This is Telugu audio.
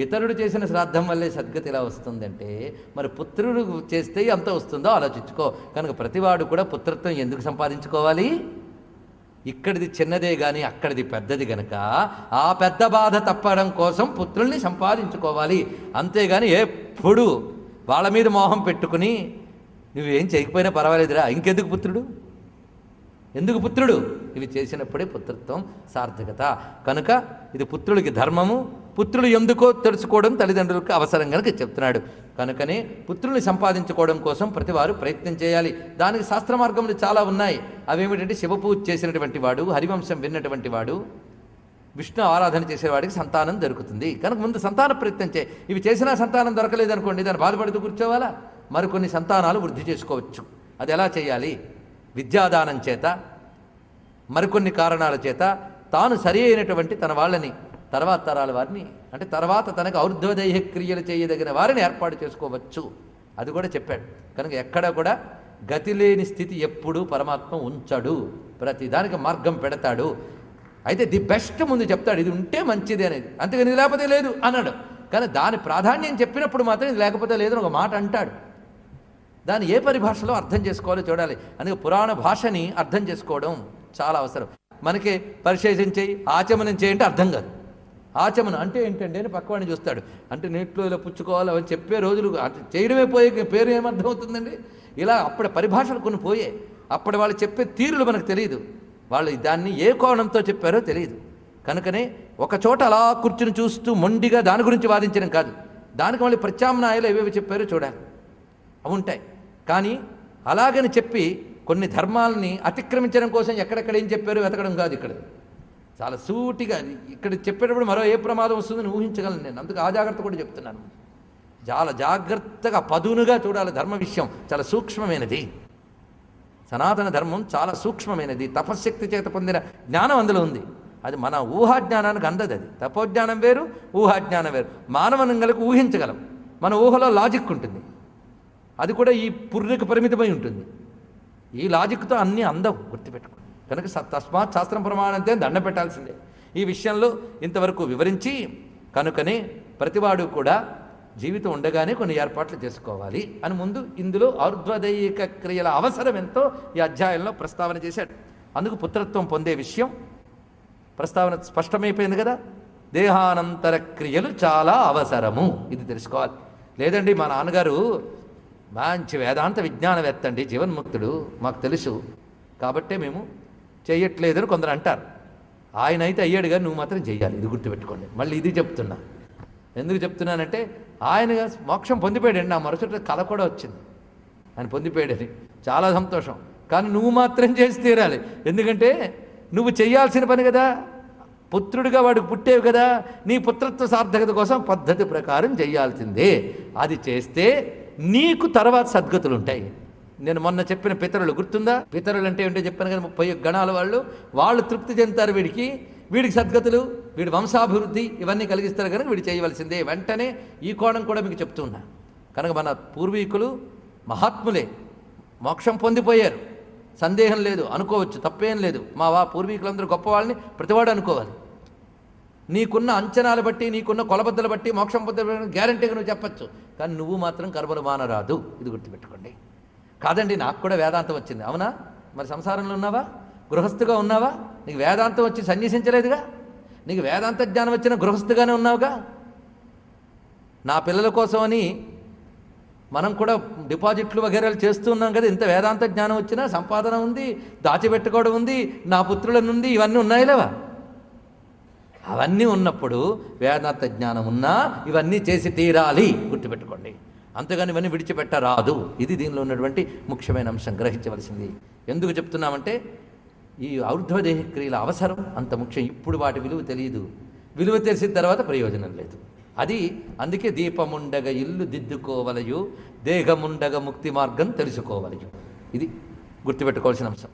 ఇతరుడు చేసిన శ్రాద్ధం వల్లే సద్గతి ఇలా వస్తుందంటే మరి పుత్రుడు చేస్తే ఎంత వస్తుందో ఆలోచించుకో. కనుక ప్రతివాడు కూడా పుత్రత్వం ఎందుకు సంపాదించుకోవాలి? ఇక్కడిది చిన్నదే కానీ అక్కడిది పెద్దది గనక ఆ పెద్ద బాధ తప్పడం కోసం పుత్రుల్ని సంపాదించుకోవాలి. అంతేగాని ఎప్పుడు వాళ్ళ మీద మోహం పెట్టుకుని నువ్వేం చేయకపోయినా పర్వాలేదురా ఇంకెందుకు పుత్రుడు? ఎందుకు పుత్రుడు? ఇవి చేసినప్పుడే పుత్రత్వం సార్థకత. కనుక ఇది పుత్రుడికి ధర్మము పుత్రులు ఎందుకో తెలుసుకోవడం తల్లిదండ్రులకు అవసరం కనుక చెప్తున్నాడు. కనుకనే పుత్రుల్ని సంపాదించుకోవడం కోసం ప్రతివారు ప్రయత్నం చేయాలి. దానికి శాస్త్ర మార్గములు చాలా ఉన్నాయి. అవేమిటంటే శివపూజ చేసినటువంటి వాడు హరివంశం విన్నటువంటి వాడు విష్ణు ఆరాధన చేసేవాడికి సంతానం దొరుకుతుంది. కనుక ముందు సంతాన ప్రయత్నం చేయి. ఇవి చేసినా సంతానం దొరకలేదు అనుకోండి దాన్ని బాధపడుతూ కూర్చోవాలా? మరికొన్ని సంతానాలు వృద్ధి చేసుకోవచ్చు. అది ఎలా చేయాలి? విద్యాదానం చేత మరికొన్ని కారణాల చేత తాను సరి అయినటువంటి తన వాళ్ళని తర్వాత తరాల వారిని అంటే తర్వాత తనకు ఔర్ధ్వదేహ క్రియలు చేయదగిన వారిని ఏర్పాటు చేసుకోవచ్చు. అది కూడా చెప్పాడు. కనుక ఎక్కడ కూడా గతి లేని స్థితి ఎప్పుడూ పరమాత్మ ఉంచడు. ప్రతి దానికి మార్గం పెడతాడు. అయితే ది బెస్ట్ ముందు చెప్తాడు ఇది ఉంటే మంచిది అనేది. అంతేగాని ఇది లేకపోతే లేదు అన్నాడు. కానీ దాని ప్రాధాన్యం చెప్పినప్పుడు మాత్రం ఇది లేకపోతే లేదని ఒక మాట అంటాడు. దాన్ని ఏ పరిభాషలో అర్థం చేసుకోవాలో చూడాలి. అందుకే పురాణ భాషని అర్థం చేసుకోవడం చాలా అవసరం. మనకి పరిశేషం చేయి ఆచమనం చేయంటే అర్థం కాదు. ఆచమనం. అంటే ఏంటండి అని పక్కవాడిని చూస్తాడు. అంటే నీటిలో ఇలా పుచ్చుకోవాలి అని చెప్పే రోజులు అంటే చేయడమే పోయే పేరు ఏమర్థం అవుతుందండి? ఇలా అప్పటి పరిభాషలు కొన్ని పోయే అప్పుడు వాళ్ళు చెప్పే తీరులు మనకు తెలియదు. వాళ్ళు దాన్ని ఏ కోణంతో చెప్పారో తెలియదు. కనుకనే ఒక చోట అలా కూర్చుని చూస్తూ మొండిగా దాని గురించి వాదించడం కాదు. దానికి మళ్ళీ ప్రత్యామ్నాయాలు ఏవేవి చెప్పారో చూడాలి. అవి ఉంటాయి. కానీ అలాగని చెప్పి కొన్ని ధర్మాలని అతిక్రమించడం కోసం ఎక్కడెక్కడ ఏం చెప్పారో వెతకడం కాదు ఇక్కడ. చాలా సూటిగా ఇక్కడ చెప్పేటప్పుడు మరో ఏ ప్రమాదం వస్తుందని ఊహించగలను నేను. అందుకు ఆ జాగ్రత్త కూడా చెప్తున్నాను. చాలా జాగ్రత్తగా పదునుగా చూడాలి ధర్మ విషయం. చాలా సూక్ష్మమైనది. సనాతన ధర్మం చాలా సూక్ష్మమైనది. తపశ్శక్తి చేత పొందిన జ్ఞానం అందులో ఉంది. అది మన ఊహాజ్ఞానానికి అందదు అది. తపోజ్ఞానం వేరు ఊహాజ్ఞానం వేరు. మానవనంగలకు ఊహించగలం. మన ఊహలో లాజిక్ ఉంటుంది. అది కూడా ఈ పుర్రికి పరిమితమై ఉంటుంది. ఈ లాజిక్తో అన్నీ అందవు గుర్తుపెట్టుకోండి కనుక తస్మాత్ శాస్త్రం ప్రమాణంతే దండ పెట్టాల్సిందే. ఈ విషయంలో ఇంతవరకు వివరించి కనుకనే ప్రతివాడు కూడా జీవితం ఉండగానే కొన్ని ఏర్పాట్లు చేసుకోవాలి అని ముందు ఇందులో ఔర్ధ్వదైక క్రియల అవసరం ఎంతో ఈ అధ్యాయంలో ప్రస్తావన చేశాడు. అందుకు పుత్రత్వం పొందే విషయం ప్రస్తావన స్పష్టమైపోయింది కదా? దేహానంతర క్రియలు చాలా అవసరము. ఇది తెలుసుకోవాలి. లేదండి మా నాన్నగారు మంచి వేదాంత విజ్ఞానవేత్త అండి జీవన్ముక్తుడు మాకు తెలుసు. కాబట్టే మేము చేయట్లేదని కొందరు అంటారు. ఆయన అయితే అయ్యాడు కానీ నువ్వు మాత్రం చేయాలి ఇది గుర్తుపెట్టుకోండి. మళ్ళీ ఇది చెప్తున్నా. ఎందుకు చెప్తున్నానంటే ఆయన మోక్షం పొందిపోయాడండి. నా మరుసటి కళ కూడా వచ్చింది. ఆయన పొందిపోయాడని. చాలా సంతోషం. కానీ నువ్వు మాత్రం చేసి తీరాలి. ఎందుకంటే నువ్వు చేయాల్సిన పని కదా. పుత్రుడిగా వాడికి పుట్టేవి కదా. నీ పుత్రత్వ సార్థకత కోసం పద్ధతి ప్రకారం చేయాల్సిందే అది చేస్తే నీకు తర్వాత సద్గతులు ఉంటాయి నేను మొన్న చెప్పిన పితరులు గుర్తుందా? పితరులు అంటే ఏంటో చెప్పాను కానీ ముప్పై గణాల వాళ్ళు. వాళ్ళు తృప్తి చెందుతారు వీడికి. వీడికి సద్గతులు వీడి వంశాభివృద్ధి ఇవన్నీ కలిగిస్తారు కనుక వీడు చేయవలసిందే. వెంటనే ఈ కోణం కూడా మీకు చెప్తున్నా కనుక మన పూర్వీకులు మహాత్ములే మోక్షం పొందిపోయారు. సందేహం లేదు అనుకోవచ్చు తప్పేం లేదు. మా వా పూర్వీకులందరూ గొప్పవాళ్ళని ప్రతివాడు అనుకోవాలి. నీకున్న అంచనాలు బట్టి నీకున్న కొలబద్దలు బట్టి మోక్షం పొందే గ్యారంటీగా నువ్వు చెప్పచ్చు. కానీ నువ్వు మాత్రం కర్మలు మానరాదు ఇది గుర్తుపెట్టుకోండి. కాదండి నాకు కూడా వేదాంతం వచ్చింది. అవునా? మరి సంసారంలో ఉన్నావా? గృహస్థుగా ఉన్నావా? నీకు వేదాంతం వచ్చి సన్యసించలేదుగా? నీకు వేదాంత జ్ఞానం వచ్చిన గృహస్థుగానే ఉన్నావుగా? నా పిల్లల కోసమని మనం కూడా డిపాజిట్లు వగేరాలు చేస్తూ ఉన్నాం కదా ఇంత వేదాంత జ్ఞానం వచ్చినా సంపాదన ఉంది దాచిపెట్టుకోవడం ఉంది నా పుత్రుల నుండి ఇవన్నీ ఉన్నాయి లేవా? అవన్నీ ఉన్నప్పుడు వేదాంత జ్ఞానం ఉన్నా ఇవన్నీ చేసి తీరాలి. గుర్తుపెట్టుకోండి. అంతేగాని ఇవన్నీ విడిచిపెట్టరాదు ఇది దీనిలో ఉన్నటువంటి ముఖ్యమైన అంశం గ్రహించవలసింది. ఎందుకు చెప్తున్నామంటే ఈ ఔర్ధ్వదేహ క్రియల అవసరం అంత ముఖ్యం. ఇప్పుడు వాటి విలువ తెలియదు. విలువ తెలిసిన తర్వాత ప్రయోజనం లేదు. అది అందుకే దీపముండగ ఇల్లు దిద్దుకోవలయు దేహముండగ ముక్తి మార్గం తెలుసుకోవలయు. ఇది గుర్తుపెట్టుకోవాల్సిన అంశం.